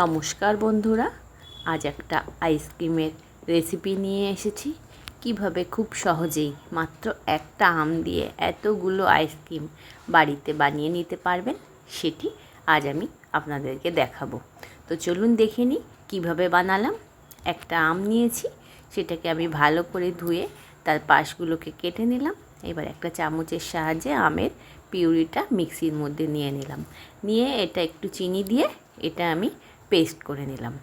নমস্কার বন্ধুরা, আজ একটা আইসক্রিমের রেসিপি নিয়ে এসেছি। কীভাবে খুব সহজেই মাত্র একটা আম দিয়ে এতগুলো আইসক্রিম বাড়িতে বানিয়ে নিতে পারবেন, সেটি আজ আমি আপনাদেরকে দেখাবো। তো চলুন দেখে নিই কীভাবে বানালাম। একটা আম নিয়েছি, সেটাকে আমি ভালো করে ধুয়ে তার পাশগুলোকে কেটে নিলাম। এবার একটা চামচের সাহায্যে আমের পিউরিটা মিক্সির মধ্যে নিয়ে নিলাম। নিয়ে এটা একটু চিনি দিয়ে এটা আমি পেস্ট করে নিলাম।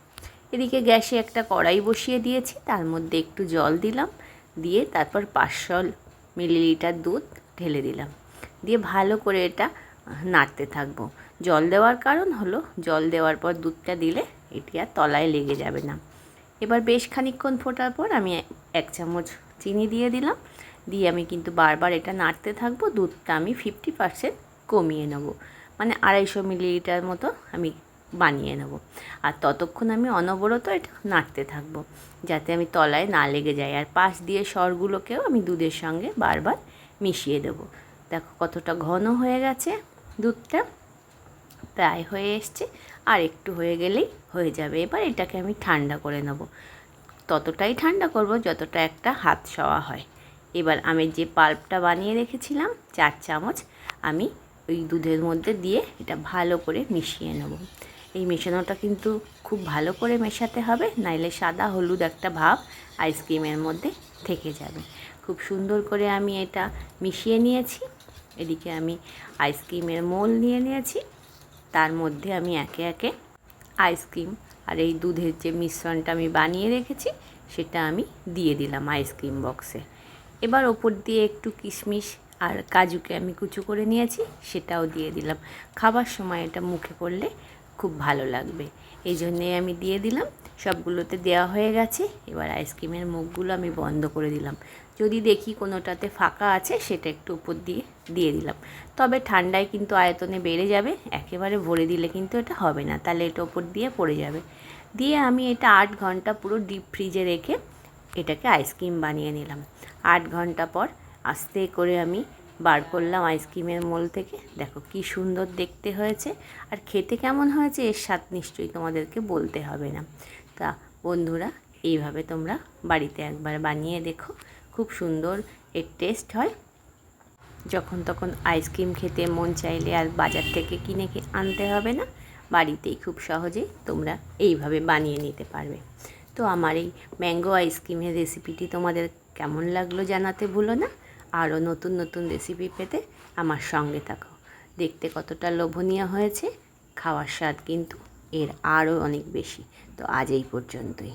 এদিকে গ্যাসে একটা কড়াই বসিয়ে দিয়েছি, তার মধ্যে একটু জল দিলাম, দিয়ে তারপর পাঁচশো মিলিলিটার দুধ ঢেলে দিলাম। দিয়ে ভালো করে এটা নাড়তে থাকব। জল দেওয়ার কারণ হলো, জল দেওয়ার পর দুধটা দিলে এটি আর তলায় লেগে যাবে না। এবার বেশ খানিকক্ষণ ফোটার পর আমি এক চামচ চিনি দিয়ে দিলাম। দিয়ে আমি কিন্তু বারবার এটা নাড়তে থাকব, দুধটা আমি ফিফটি পারসেন্ট কমিয়ে নেব। মানে আড়াইশো মিলিলিটার মতো আমি বানিয়ে নেব। আর ততক্ষণ আমি অনবরত এটা নাড়তে থাকব, যাতে আমি তলায় না লেগে যায় আর পাশ দিয়ে স্বরগুলোকেও আমি দুধের সঙ্গে বারবার মিশিয়ে দেবো। দেখো কতটা ঘন হয়ে গেছে দুধটা। প্রায় হয়ে এসছে, আর একটু হয়ে গেলেই হয়ে যাবে। এবার এটাকে আমি ঠান্ডা করে নেব। ততটাই ঠান্ডা করব যতটা একটা হাত সওয়া হয়। এবার আমি যে পাল্পটা বানিয়ে রেখেছিলাম, চার চামচ, আমি ওই দুধের মধ্যে দিয়ে এটা ভালো করে মিশিয়ে নেব। এই মেশানোটা কিন্তু খুব ভালো করে মেশাতে হবে, নাইলে সাদা হলুদ একটা ভাব আইসক্রিমের মধ্যে থেকে যাবে। খুব সুন্দর করে আমি এটা মিশিয়ে নিয়েছি, এদিকে আমি আইসক্রিমের মোল নিয়ে নিয়েছি, তার মধ্যে আমি একে একে আইসক্রিম আর এই দুধের যে মিশ্রণটা আমি বানিয়ে রেখেছি, সেটা আমি দিয়ে দিলাম আইসক্রিম বক্সে। এবার ওপর দিয়ে একটু কিশমিশ আর কাজুকে আমি কুচু করে নিয়েছি, সেটাও দিয়ে দিলাম। খাবার সময় এটা মুখে পড়লে খুব ভালো লাগবে। এই জন্যে আমি দিয়ে দিলাম। সবগুলোতে দেওয়া হয়ে গেছে। এবার আইসক্রিমের মুখগুলো আমি বন্ধ করে দিলাম। যদি দেখি কোনোটাতে ফাঁকা আছে, সেটা একটু উপর দিয়ে দিয়ে দিলাম। তবে ঠান্ডায় কিন্তু আয়তনে বেড়ে যাবে। একেবারে ভরে দিলে কিন্তু এটা হবে না। তাহলে এটা ওপর দিয়ে পড়ে যাবে। দিয়ে আমি এটা আট ঘণ্টা পুরো ডিপ ফ্রিজে রেখে এটাকে আইসক্রিম বানিয়ে নিলাম। আট ঘণ্টা পর আস্তে করে আমি বার করলাম আইসক্রিমের মোল থেকে। দেখো কি সুন্দর দেখতে হয়েছে। আর খেতে কেমন হয়েছে এর স্বাদ নিশ্চয়ই তোমাদেরকে বলতে হবে না। তা বন্ধুরা, এইভাবে তোমরা বাড়িতে একবার বানিয়ে দেখো। খুব সুন্দর এর টেস্ট হয়। যখন তখন আইসক্রিম খেতে মন চাইলে আর বাজার থেকে কিনে আনতে হবে না? বাড়িতেই খুব সহজেই তোমরা এইভাবে বানিয়ে নিতে পারবে। তো আমার এই ম্যাঙ্গো আইসক্রিমের রেসিপিটি তোমাদের কেমন লাগল জানাতে ভুলো না। আরও নতুন নতুন রেসিপি পেতে আমার সঙ্গে থাকো। দেখতে কতটা লোভনীয় হয়েছে, খাওয়ার স্বাদ কিন্তু এর আরও অনেক বেশি। তো আজ এই পর্যন্তই।